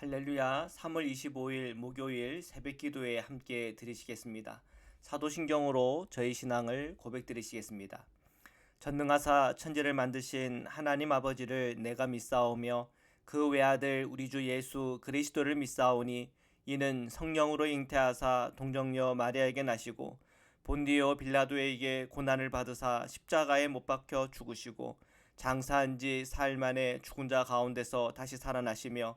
할렐루야 3월 25일 목요일 새벽 기도에 함께 드리시겠습니다. 사도신경으로 저희 신앙을 고백 드리시겠습니다. 전능하사 천지를 만드신 하나님 아버지를 내가 믿사오며 그 외아들 우리 주 예수 그리스도를 믿사오니 이는 성령으로 잉태하사 동정녀 마리아에게 나시고 본디오 빌라도에게 고난을 받으사 십자가에 못 박혀 죽으시고 장사한 지 사일 만에 죽은 자 가운데서 다시 살아나시며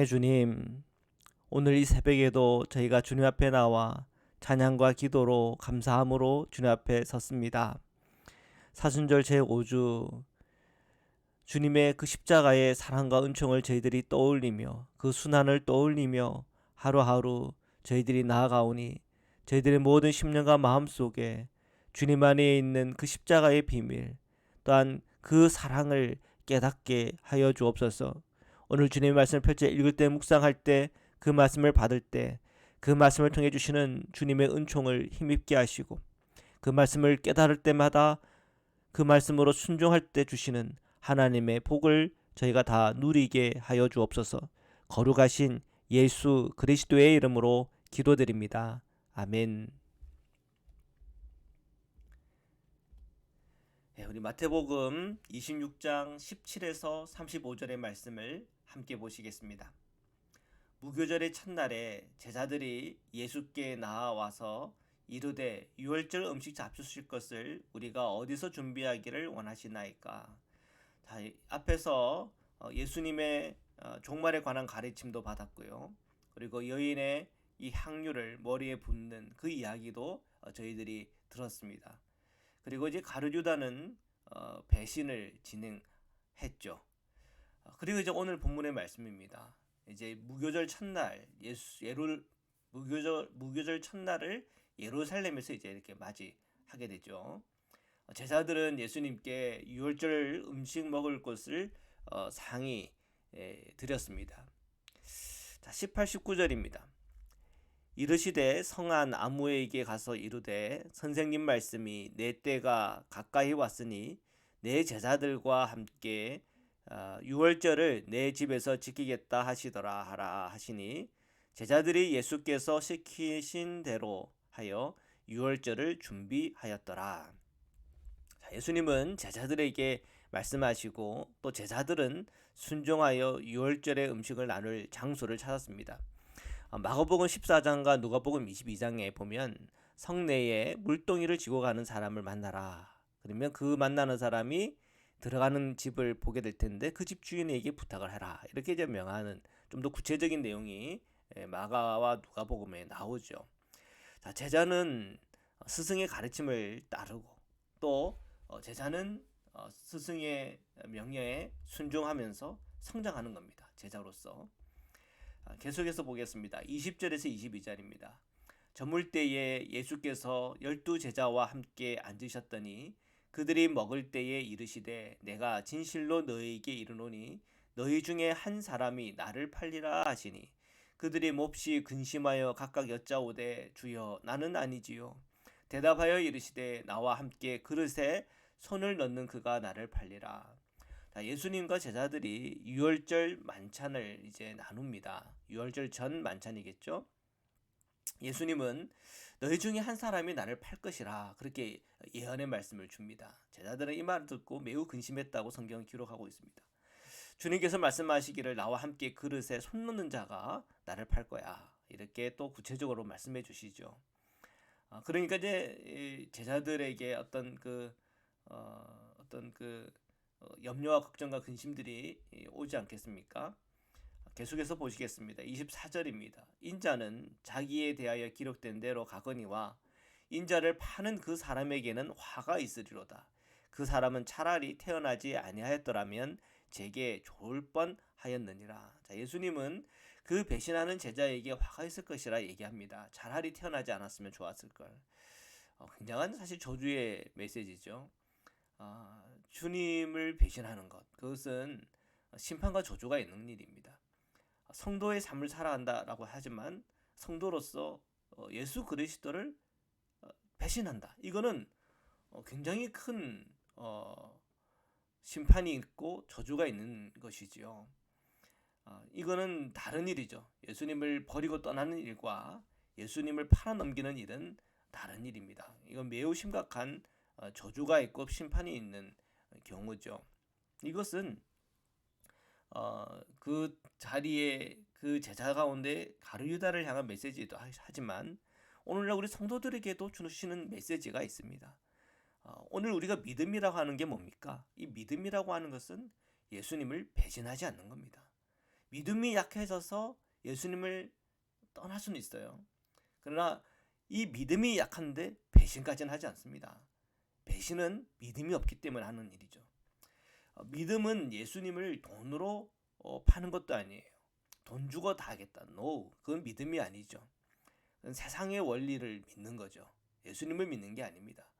사랑의 주님 오늘 이 새벽에도 저희가 주님 앞에 나와 찬양과 기도로 감사함으로 주님 앞에 섰습니다. 사순절 제5주 주님의 그 십자가의 사랑과 은총을 저희들이 떠올리며 그 순환을 떠올리며 하루하루 저희들이 나아가오니 저희들의 모든 심령과 마음속에 주님 안에 있는 그 십자가의 비밀 또한 그 사랑을 깨닫게 하여 주옵소서. 오늘 주님의 말씀을 펼쳐 읽을 때 묵상할 때 그 말씀을 받을 때 그 말씀을 통해 주시는 주님의 은총을 힘입게 하시고 그 말씀을 깨달을 때마다 그 말씀으로 순종할 때 주시는 하나님의 복을 저희가 다 누리게 하여 주옵소서. 거룩하신 예수 그리스도의 이름으로 기도드립니다. 아멘. 네, 우리 마태복음 26장 17에서 35절의 말씀을 함께 보시겠습니다. 무교절의 첫날에 제자들이 예수께 나와서 이르되 유월절 음식 잡수실 것을 우리가 어디서 준비하기를 원하시나이까. 자, 이 앞에서 어, 예수님의 어, 종말에 관한 가르침도 받았고요. 그리고 여인의 이 향유를 머리에 붓는 그 이야기도 어, 저희들이 들었습니다. 그리고 이제 가르주다는 어, 배신을 진행했죠. 아, 그리고 이제 오늘 본문의 말씀입니다. 이제 무교절 첫날 예수 예루 무교절 무교절 첫날을 예루살렘에서 이제 이렇게 맞이하게 되죠. 어, 제자들은 예수님께 유월절 음식 먹을 것을 어, 상의 에, 드렸습니다. 자, 18, 19절입니다. 이르시되 성한 아무에게 가서 이르되 선생님 말씀이 내 때가 가까이 왔으니 내 제자들과 함께 어, 유월절을 내 집에서 지키겠다 하시더라 하라 하시니 제자들이 예수께서 시키신 대로 하여 유월절을 준비하였더라. 자, 예수님은 제자들에게 말씀하시고 또 제자들은 순종하여 유월절의 음식을 나눌 장소를 찾았습니다. 어, 마가복음 14장과 누가복음 22장에 보면 성내에 물동이를 지고 가는 사람을 만나라. 그러면 그 만나는 사람이 들어가는 집을 보게 될 텐데 그 집 주인에게 부탁을 해라. 이렇게 이제 명하는 좀 더 구체적인 내용이 예, 마가와 누가복음에 나오죠. 자, 제자는 스승의 가르침을 따르고 또 어, 제자는 어, 스승의 명령에 순종하면서 성장하는 겁니다. 제자로서. 아, 계속해서 보겠습니다. 20절에서 22절입니다. 저물 때에 예수께서 열두 제자와 함께 앉으셨더니 그들이 먹을 때에 이르시되 내가 진실로 너희에게 이르노니 너희 중에 한 사람이 나를 팔리라 하시니 그들이 몹시 근심하여 각각 여짜오되 주여 나는 아니지요 대답하여 이르시되 나와 함께 그릇에 손을 넣는 그가 나를 팔리라 자, 예수님과 제자들이 유월절 만찬을 이제 나눕니다. 유월절 전 만찬이겠죠. 예수님은 너희 중에 한 사람이 나를 팔 것이라 그렇게 예언의 말씀을 줍니다. 제자들은 이 말을 듣고 매우 근심했다고 성경은 기록하고 있습니다. 주님께서 말씀하시기를 나와 함께 그릇에 손 넣는 자가 나를 팔 거야. 이렇게 또 구체적으로 말씀해 주시죠. 아, 그러니까 이제 제자들에게 어떤 그 어, 어떤 그 어, 염려와 걱정과 근심들이 오지 않겠습니까? 계속해서 보시겠습니다. 24절입니다. 인자는 자기에 대하여 기록된 대로 가거니와 인자를 파는 그 사람에게는 화가 있으리로다. 그 사람은 차라리 태어나지 아니하였더라면 제게 좋을 뻔 하였느니라. 자, 예수님은 그 배신하는 제자에게 화가 있을 것이라 얘기합니다. 차라리 태어나지 않았으면 좋았을 걸. 어, 굉장한 사실 저주의 메시지죠. 아, 주님을 배신하는 것 그것은 심판과 저주가 있는 일입니다. 성도의 삶을 살아간다라고 하지만 성도로서 어, 예수 그리스도를 어, 배신한다. 이거는 어, 굉장히 큰 심판이 있고 저주가 있는 것이지요. 이거는 다른 일이죠. 예수님을 버리고 떠나는 일과 예수님을 팔아넘기는 일은 다른 일입니다. 이건 매우 심각한 저주가 있고 심판이 있는 경우죠. 이것은 어, 그 자리에 그 제자 가운데 가르유다를 향한 메시지도 하지만 오늘날 우리 성도들에게도 주시는 메시지가 있습니다. 어, 오늘 우리가 믿음이라고 하는 게 뭡니까? 이 믿음이라고 하는 것은 예수님을 배신하지 않는 겁니다. 믿음이 약해져서 예수님을 떠날 수는 있어요. 그러나 이 믿음이 약한데 배신까지는 하지 않습니다. 배신은 믿음이 없기 때문에 하는 일이죠. 어, 믿음은 예수님을 돈으로 어, 파는 것도 아니에요. 돈 주고 다 하겠다. No. 그건 믿음이 아니죠. 세상의 원리를 믿는 거죠. 예수님을 믿는 게 아닙니다.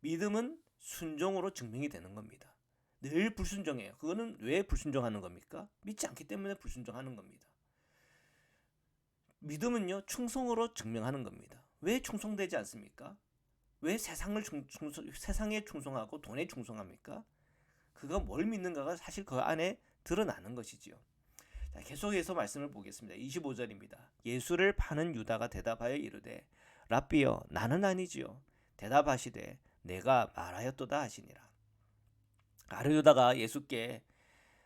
믿음은 순종으로 증명이 되는 겁니다. 늘 불순종해요. 그거는 왜 불순종하는 겁니까? 믿지 않기 때문에 불순종하는 겁니다. 믿음은요, 충성으로 증명하는 겁니다. 왜 충성되지 않습니까? 왜 세상을 충, 충성, 세상에 충성하고 돈에 충성합니까? 그가 뭘 믿는가가 사실 그 안에 드러나는 것이지요. 자, 계속해서 말씀을 보겠습니다. 25절입니다. 예수를 파는 유다가 대답하여 이르되 랍비여 나는 아니지요. 대답하시되 내가 말하였도다 하시니라. 아르유다가 예수께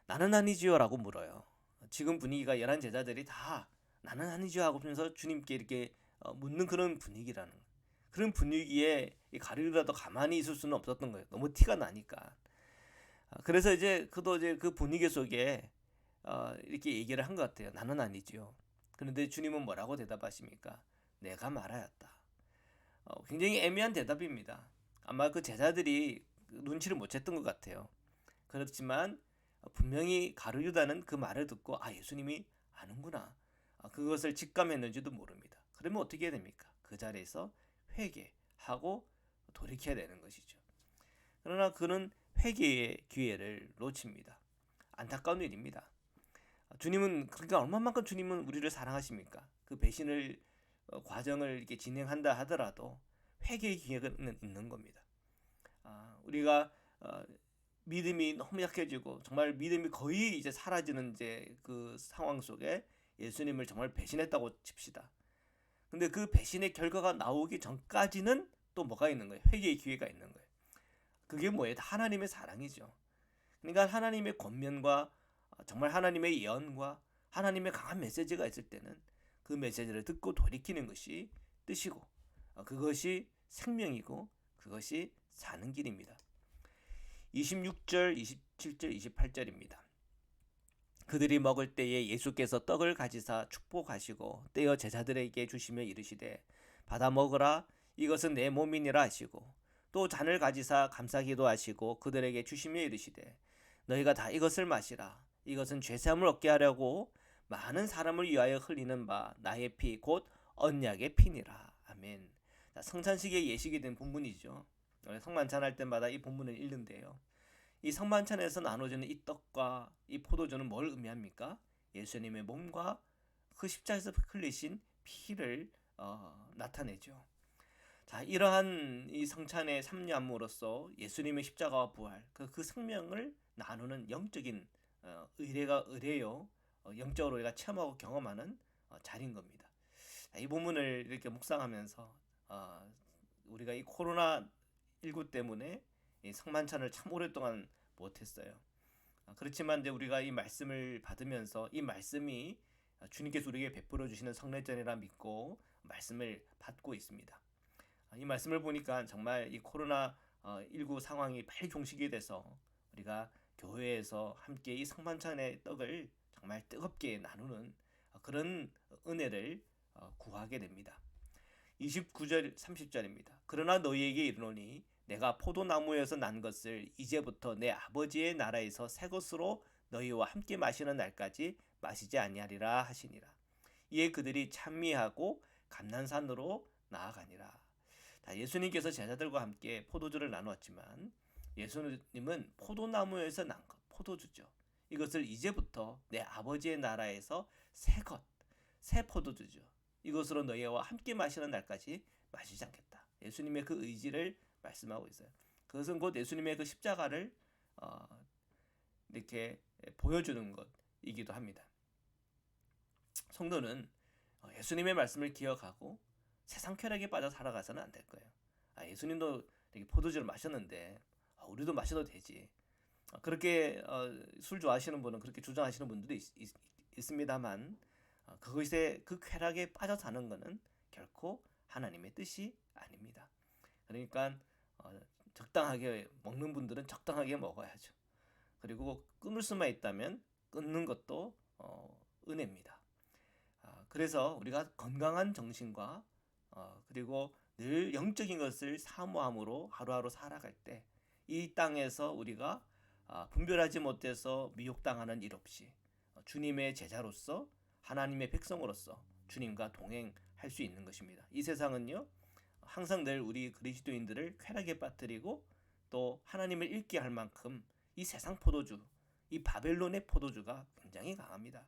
나는 아니지요라고 물어요. 지금 분위기가 열한 제자들이 다 나는 아니지요 하고 면서 주님께 이렇게 어, 묻는 그런 분위기라는 그런 분위기에 가르유다도 가만히 있을 수는 없었던 거예요. 너무 티가 나니까. 아, 그래서 이제 그도 이제 그 분위기 속에 어, 이렇게 얘기를 한 것 같아요. 나는 아니지요. 그런데 주님은 뭐라고 대답하십니까? 내가 말하였다. 어, 굉장히 애매한 대답입니다. 아마 그 제자들이 눈치를 못 챘던 것 같아요. 그렇지만 분명히 가룟유다는 그 말을 듣고 아 예수님이 아는구나 아, 그것을 직감했는지도 모릅니다. 그러면 어떻게 해야 됩니까? 그 자리에서 회개하고 돌이켜야 되는 것이죠. 그러나 그는 회개의 기회를 놓칩니다. 안타까운 일입니다. 주님은 그러니까 얼마만큼 주님은 우리를 사랑하십니까? 그 배신을 어, 과정을 이렇게 진행한다 하더라도 회개의 기회가 있는 겁니다. 아, 우리가 어, 믿음이 너무 약해지고 정말 믿음이 거의 이제 사라지는 이제 그 상황 속에 예수님을 정말 배신했다고 칩시다. 근데 그 배신의 결과가 나오기 전까지는 또 뭐가 있는 거예요? 회개의 기회가 있는 거예요. 그게 뭐예요? 하나님의 사랑이죠. 그러니까 하나님의 권면과 정말 하나님의 예언과 하나님의 강한 메시지가 있을 때는 그 메시지를 듣고 돌이키는 것이 뜻이고 그것이 생명이고 그것이 사는 길입니다. 26절, 27절, 28절입니다. 그들이 먹을 때에 예수께서 떡을 가지사 축복하시고 떼어 제자들에게 주시며 이르시되 받아 먹으라 이것은 내 몸이니라 하시고 또 잔을 가지사 감사 기도 하시고 그들에게 주시며 이르시되 너희가 다 이것을 마시라 이것은 죄사함을 얻게 하려고 많은 사람을 위하여 흘리는 바 나의 피 곧 언약의 피니라 아멘. 성찬식의 예식이 된 본문이죠. 성만찬 할 때마다 이 본문을 읽는데요. 이 성만찬에서 나눠지는 이 떡과 이 포도주는 뭘 의미합니까? 예수님의 몸과 그 십자에서 흘리신 피를 어, 나타내죠. 자, 이러한 이 성찬의 삼념으로서 예수님의 십자가와 부활, 그, 그 생명을 나누는 영적인 어, 의례가 의례요. 어, 영적으로 우리가 체험하고 경험하는 어, 자리인 겁니다. 자, 이 본문을 이렇게 묵상하면서 어, 우리가 이 코로나 19 때문에 이 성만찬을 참 오랫동안 못했어요. 아, 그렇지만 이제 우리가 이 말씀을 받으면서 이 말씀이 주님께서 우리에게 베풀어 주시는 성례전이라 믿고 말씀을 받고 있습니다. 아, 이 말씀을 보니까 정말 이 코로나 19 상황이 빨리 종식이 돼서 우리가 교회에서 함께 이 성만찬의 떡을 정말 뜨겁게 나누는 그런 은혜를 어, 구하게 됩니다. 29절 30절입니다. 그러나 너희에게 이르노니 내가 포도나무에서 난 것을 이제부터 내 아버지의 나라에서 새 것으로 너희와 함께 마시는 날까지 마시지 아니하리라 하시니라. 이에 그들이 찬미하고 감난산으로 나아가니라. 자, 예수님께서 제자들과 함께 포도주를 나누었지만 예수님은 포도나무에서 난 것, 포도주죠. 이것을 이제부터 내 아버지의 나라에서 새 것, 새 포도주죠. 이것으로 너희와 함께 마시는 날까지 마시지 않겠다. 예수님의 그 의지를 말씀하고 있어요. 그것은 곧 예수님의 그 십자가를 어, 이렇게 보여주는 것이기도 합니다. 성도는 어, 예수님의 말씀을 기억하고 세상 쾌락에 빠져 살아가서는 안 될 거예요. 아, 예수님도 이렇게 포도주를 마셨는데 아, 우리도 마셔도 되지. 아, 그렇게 어, 술 좋아하시는 분은 그렇게 주장하시는 분들도 있, 있, 있습니다만 어, 그것에 그 쾌락에 빠져 사는 것은 결코 하나님의 뜻이 아닙니다. 그러니까 어, 적당하게 먹는 분들은 적당하게 먹어야죠. 그리고 끊을 수만 있다면 끊는 것도 어, 은혜입니다. 아, 그래서 우리가 건강한 정신과 어, 그리고 늘 영적인 것을 사모함으로 하루하루 살아갈 때 이 땅에서 우리가 아, 분별하지 못해서 미혹당하는 일 없이 어, 주님의 제자로서 하나님의 백성으로서 주님과 동행할 수 있는 것입니다. 이 세상은요 항상 늘 우리 그리스도인들을 쾌락에 빠뜨리고 또 하나님을 잃게 할 만큼 이 세상 포도주, 이 바벨론의 포도주가 굉장히 강합니다.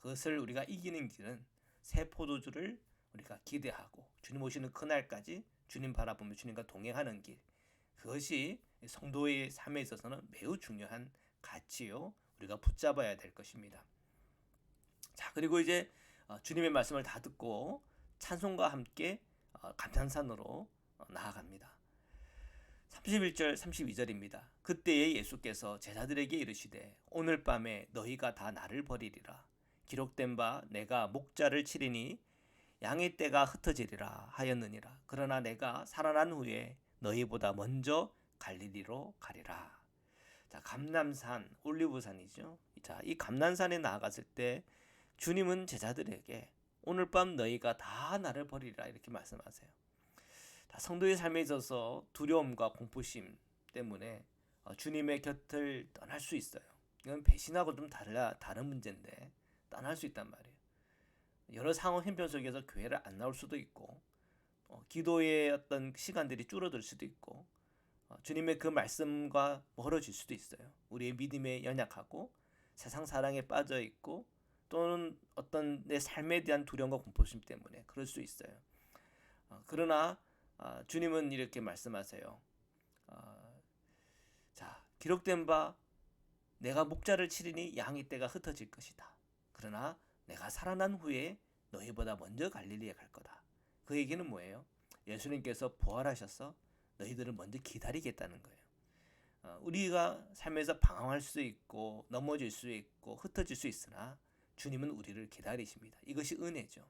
그것을 우리가 이기는 길은 새 포도주를 우리가 기대하고 주님 오시는 그날까지 주님 바라보며 주님과 동행하는 길. 그것이 성도의 삶에 있어서는 매우 중요한 가치요. 우리가 붙잡아야 될 것입니다. 자, 그리고 이제 어, 주님의 말씀을 다 듣고 찬송과 함께 어, 감탄산으로 어, 나아갑니다. 31절 32절입니다. 그때에 예수께서 제자들에게 이르시되 오늘 밤에 너희가 다 나를 버리리라. 기록된 바 내가 목자를 치리니 양의 떼가 흩어지리라 하였느니라. 그러나 내가 살아난 후에 너희보다 먼저 갈릴리로 가리라. 자, 감남산, 올리브산이죠. 자, 이 감난산에 나아갔을 때 주님은 제자들에게 오늘 밤 너희가 다 나를 버리라 이렇게 말씀하세요. 성도의 삶에 있어서 두려움과 공포심 때문에 어, 주님의 곁을 떠날 수 있어요. 이건 배신하고 좀 달라 다른 문제인데 떠날 수 있단 말이에요. 여러 상황 형편 속에서 교회를 안 나올 수도 있고 어, 기도의 어떤 시간들이 줄어들 수도 있고 어, 주님의 그 말씀과 멀어질 수도 있어요. 우리의 믿음에 연약하고 세상 사랑에 빠져 있고 또는 어떤 내 삶에 대한 두려움과 공포심 때문에 그럴 수 있어요. 어, 그러나 어, 주님은 이렇게 말씀하세요. 어, 자 기록된 바 내가 목자를 치리니 양의 떼가 흩어질 것이다. 그러나 내가 살아난 후에 너희보다 먼저 갈릴리에 갈 거다. 그 얘기는 뭐예요? 예수님께서 부활하셔서 너희들을 먼저 기다리겠다는 거예요. 어, 우리가 삶에서 방황할 수 있고 넘어질 수 있고 흩어질 수 있으나 주님은 우리를 기다리십니다. 이것이 은혜죠.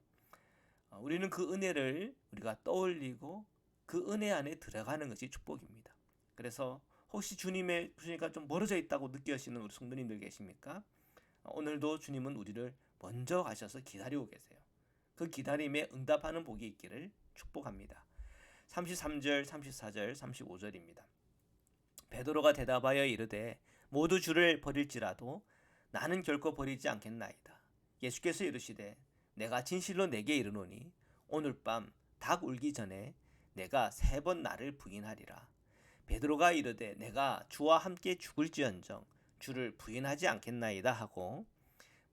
어, 우리는 그 은혜를 우리가 떠올리고 그 은혜 안에 들어가는 것이 축복입니다. 그래서 혹시 주님의 주님과 좀 멀어져 있다고 느껴지는 우리 성도님들 계십니까? 어, 오늘도 주님은 우리를 먼저 가셔서 기다리고 계세요. 그 기다림에 응답하는 복이 있기를 축복합니다. 33절, 34절, 35절입니다. 베드로가 대답하여 이르되 모두 주를 버릴지라도 나는 결코 버리지 않겠나이다. 예수께서 이르시되 내가 진실로 내게 이르노니 오늘 밤 닭 울기 전에 내가 세 번 나를 부인하리라. 베드로가 이르되 내가 주와 함께 죽을지언정 주를 부인하지 않겠나이다 하고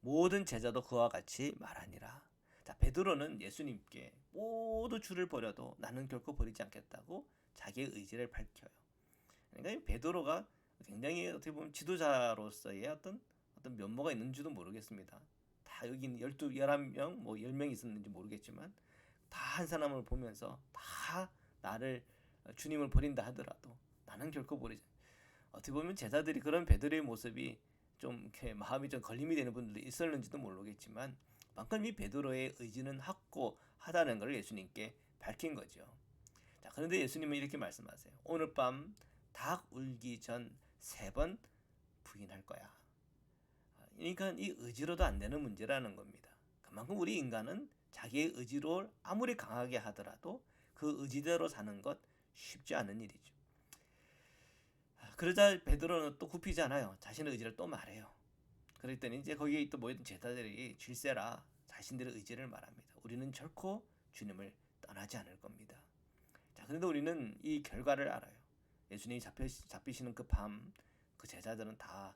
모든 제자도 그와 같이 말하니라. 자, 베드로는 예수님께 모두 주를 버려도 나는 결코 버리지 않겠다고 자기의 의지를 밝혀요. 그러니까 베드로가 굉장히 어떻게 보면 지도자로서의 어떤 어떤 면모가 있는지도 모르겠습니다. 다 여기 12, 11명, 뭐 10명 있었는지 모르겠지만 다 한 사람을 보면서 다 나를 주님을 버린다 하더라도 나는 결코 버리지. 어떻게 보면 제자들이 그런 베드로의 모습이 좀 이렇게 마음이 좀 걸림이 되는 분들도 있었는지도 모르겠지만 만큼 이 베드로의 의지는 확고하다는 것을 예수님께 밝힌 거죠. 자, 그런데 예수님은 이렇게 말씀하세요. 오늘 밤 닭 울기 전 세 번 부인할 거야. 그러니까 이 의지로도 안 되는 문제라는 겁니다. 그만큼 우리 인간은 자기의 의지로 아무리 강하게 하더라도 그 의지대로 사는 것 쉽지 않은 일이죠. 그러자 베드로는 또 굽히잖아요. 자신의 의지를 또 말해요. 그랬더니 이제 거기에 또 모였던 제자들이 질세라 자신들의 의지를 말합니다. 우리는 결코 주님을 떠나지 않을 겁니다. 자, 그런데 우리는 이 결과를 알아요. 예수님이 잡혀, 잡히시는 그 밤, 그 제자들은 다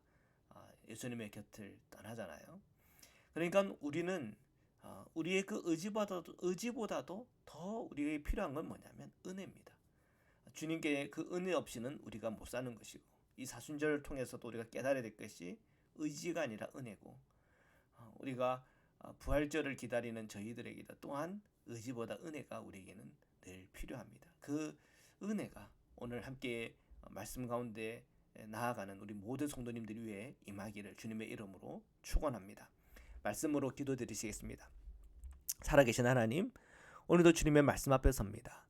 아, 예수님의 곁을 떠나잖아요. 그러니까 우리는 어, 우리의 그 의지보다도 의지보다도 더 우리에게 필요한 건 뭐냐면 은혜입니다. 주님께 그 은혜 없이는 우리가 못 사는 것이고 이 사순절을 통해서도 우리가 깨달아야 될 것이 의지가 아니라 은혜고 어, 우리가 어, 부활절을 기다리는 저희들에게도 또한 의지보다 은혜가 우리에게는 늘 필요합니다. 그 은혜가 오늘 함께 말씀 가운데 나아가는 우리 모든 성도님들 위해 임하기를 주님의 이름으로 축원합니다. 말씀으로 기도드리시겠습니다. 살아계신 하나님, 오늘도 주님의 말씀 앞에 섭니다.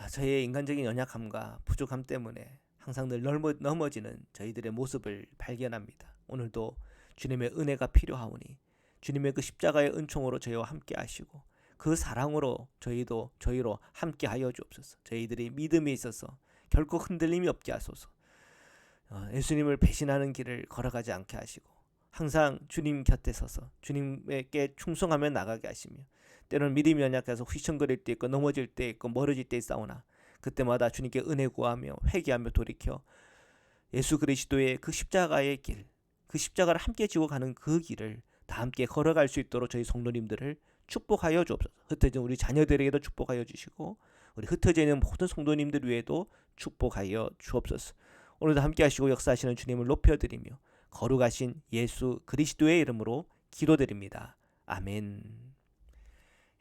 아, 저희의 인간적인 연약함과 부족함 때문에 항상 늘 넘어, 넘어지는 저희들의 모습을 발견합니다. 오늘도 주님의 은혜가 필요하오니 주님의 그 십자가의 은총으로 저희와 함께 하시고 그 사랑으로 저희도 저희로 함께 하여 주옵소서. 저희들이 믿음에 있어서 결코 흔들림이 없게 하소서. 어, 예수님을 배신하는 길을 걸어가지 않게 하시고 항상 주님 곁에 서서 주님께 충성하며 나가게 하시며 때로는 믿음이 연약해서 휘청거릴 때 있고 넘어질 때 있고 멀어질 때 있사오나 그때마다 주님께 은혜 구하며 회개하며 돌이켜 예수 그리스도의 그 십자가의 길, 그 십자가를 함께 지고 가는 그 길을 다 함께 걸어갈 수 있도록 저희 성도님들을 축복하여 주옵소서. 흩어진 우리 자녀들에게도 축복하여 주시고 우리 흩어져 있는 모든 성도님들 위에도 축복하여 주옵소서. 오늘도 함께 하시고 역사하시는 주님을 높여 드리며 거룩하신 예수 그리스도의 이름으로 기도드립니다. 아멘.